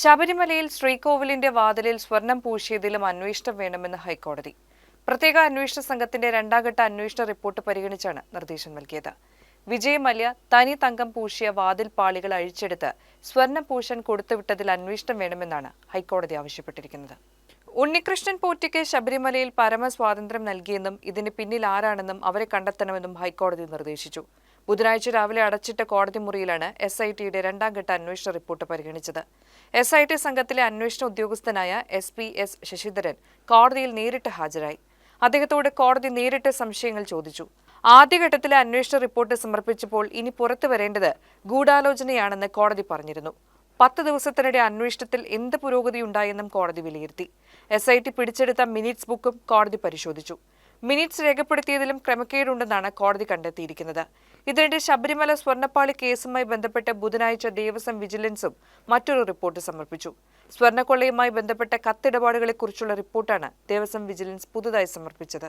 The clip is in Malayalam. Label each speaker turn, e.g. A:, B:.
A: ശബരിമലയിൽ ശ്രീകോവിലിന്റെ വാതിലിൽ സ്വർണം പൂശിയതിലും അന്വേഷണം വേണമെന്ന് ഹൈക്കോടതി. പ്രത്യേക അന്വേഷണ സംഘത്തിന്റെ രണ്ടാംഘട്ട അന്വേഷണ റിപ്പോർട്ട് പരിഗണിച്ചാണ് നിർദ്ദേശം നൽകിയത്. വിജയ് മല്യ തനി തങ്കം പൂശിയ വാതിൽ പാളികൾ അഴിച്ചെടുത്ത് സ്വർണം പൂശാൻ കൊടുത്തുവിട്ടതിൽ അന്വേഷണം വേണമെന്നാണ് ഹൈക്കോടതി ആവശ്യപ്പെട്ടിരിക്കുന്നത്. ഉണ്ണികൃഷ്ണൻ പോറ്റിക്ക് ശബരിമലയിൽ പരമസ്വാതന്ത്ര്യം നൽകിയെന്നും ഇതിന് പിന്നിൽ ആരാണെന്നും അവരെ കണ്ടെത്തണമെന്നും ഹൈക്കോടതി നിർദ്ദേശിച്ചു. ബുധനാഴ്ച രാവിലെ അടച്ചിട്ട കോടതി മുറിയിലാണ് എസ് ഐ ടിയുടെ രണ്ടാംഘട്ട അന്വേഷണ റിപ്പോർട്ട് പരിഗണിച്ചത്. എസ് ഐ ടി സംഘത്തിലെ അന്വേഷണ ഉദ്യോഗസ്ഥനായ എസ് പി എസ് ശശിധരൻ കോടതിയിൽ നേരിട്ട് ഹാജരായി. അദ്ദേഹത്തോട് കോടതി നേരിട്ട് സംശയങ്ങൾ ചോദിച്ചു. ആദ്യഘട്ടത്തിലെ അന്വേഷണ റിപ്പോർട്ട് സമർപ്പിച്ചപ്പോൾ ഇനി പുറത്തു വരേണ്ടത് ഗൂഢാലോചനയാണെന്ന് കോടതി പറഞ്ഞിരുന്നു. പത്ത് ദിവസത്തിനിടെ അന്വേഷണത്തിൽ എന്ത് പുരോഗതിയുണ്ടായെന്നും കോടതി വിലയിരുത്തി. എസ് ഐ ടി പിടിച്ചെടുത്ത മിനിറ്റ്സ് ബുക്കും കോടതി പരിശോധിച്ചു. മിനിറ്റ്സ് രേഖപ്പെടുത്തിയതിലും ക്രമക്കേടുണ്ടെന്നാണ് കോടതി കണ്ടെത്തിയിരിക്കുന്നത്. ഇതിനിടെ ശബരിമല സ്വർണപ്പാളി കേസുമായി ബന്ധപ്പെട്ട് ബുധനാഴ്ച ദേവസ്വം വിജിലൻസും മറ്റൊരു റിപ്പോർട്ട് സമർപ്പിച്ചു. സ്വർണക്കൊള്ളയുമായി ബന്ധപ്പെട്ട കത്തിടപാടുകളെക്കുറിച്ചുള്ള റിപ്പോർട്ടാണ് ദേവസ്വം വിജിലൻസ് പുതുതായി സമർപ്പിച്ചത്.